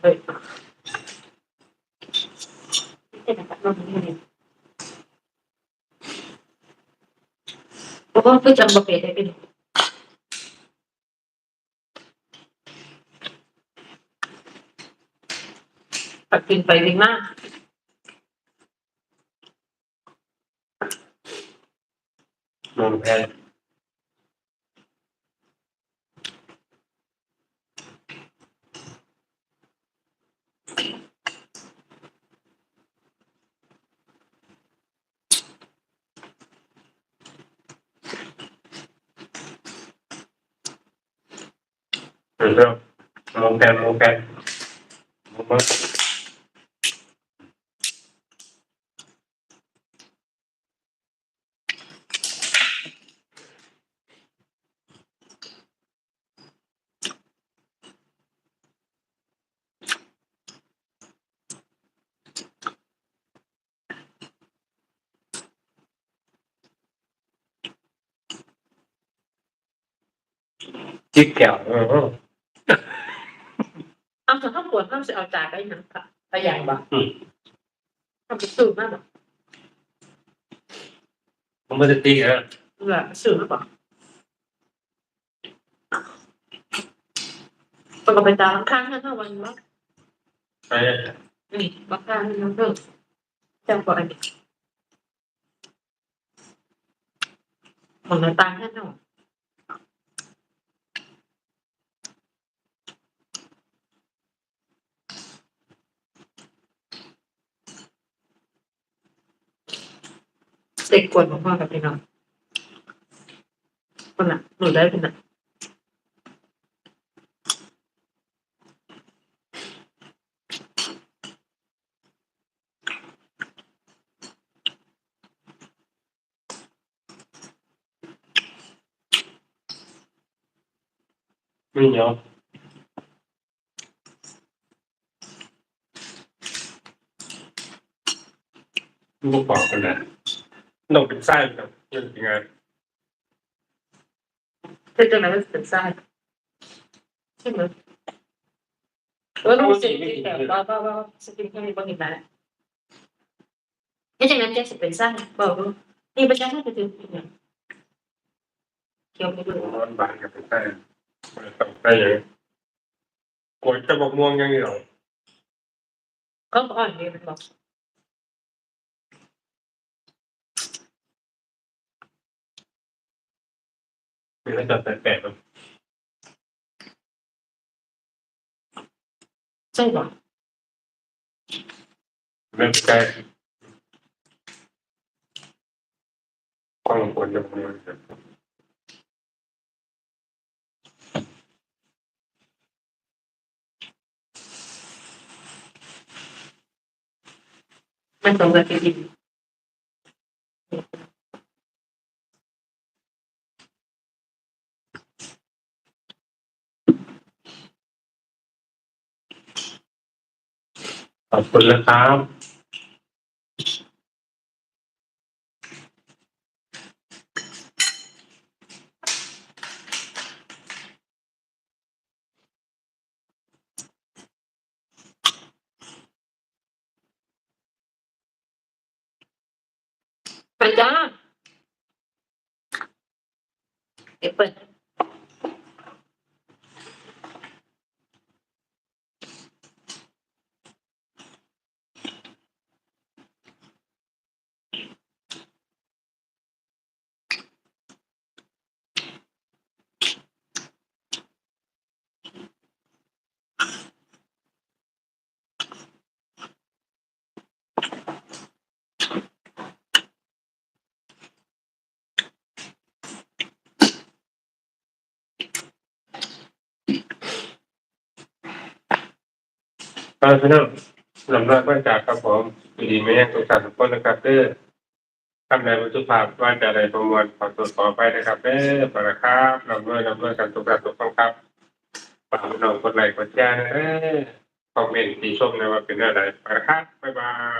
เฮ้ยเอ๊ะนะครับเรา ไม่ได้เพราะ ว่าคือจำประเภทได้เป็นปัดกินไปวิ่งมากมองแพนเดี๋ยวมองแพนมองแพนมองมาจิ๊กแก้วเออเอาถ้าถ้าปวดต้องจะเอาจากได้ยังค่ะไปใหญ่บ่ทำไปสื่อมากบ่ผมไม่ได้ตีอะเออสื่อมากบ่ปกติตามข้างนั่นเท่าวันว่าไปนี่บักข้างนั่นเพิ่มจำก่อนอันนี้มันต่างกันเนาะ เด็กกวนของพ่อกับพี่น้องคนละหนูได้เป็นน่ะไม่เหนียวลูกบอกกันนะ ต้องเป็นไส้ครับยังไงเป็นจังไหนมันเป็นไส้ใช่ไหมเออรู้สึกที่แต่ว่าว่าว่าสกินแค่นี้บ่เห็นมาไม่จังนั้นแจ็คสิเป็นไส้บอกว่านี่ประชาชนจะถึงเนี่ยเกี่ยวกับเรื่องร้อนบานกับเป็นไส้ต้องไส้ยังกดจะบอกม่วงยังไงหรอเขาอ่อนดีมันบอก เป็นระดับแปลกๆมันใช่ป่ะไม่ใช่ความควรจะม่วงมันตรงกับที่ดี ขอบคุณนะครับ ไปจ้าเอเปิ ลก็พี่น้องลำดับมาจากครับผมดีไม่ยังทุกสารทุกคนนะครับเด้อทำในวัตถุภาพว่าจะอะไรประมวลขอตรวจสอไปนะครับเด้อปนะครับลำด้วยลำด้วยกันทุกท่ารทุกคนครับฝากพี่น้องกดไลค์กดแชร์นะเด้อคอมเมนต์ตีชมนะว่าเป็นอะไรไปนะครับบ๊ายบาย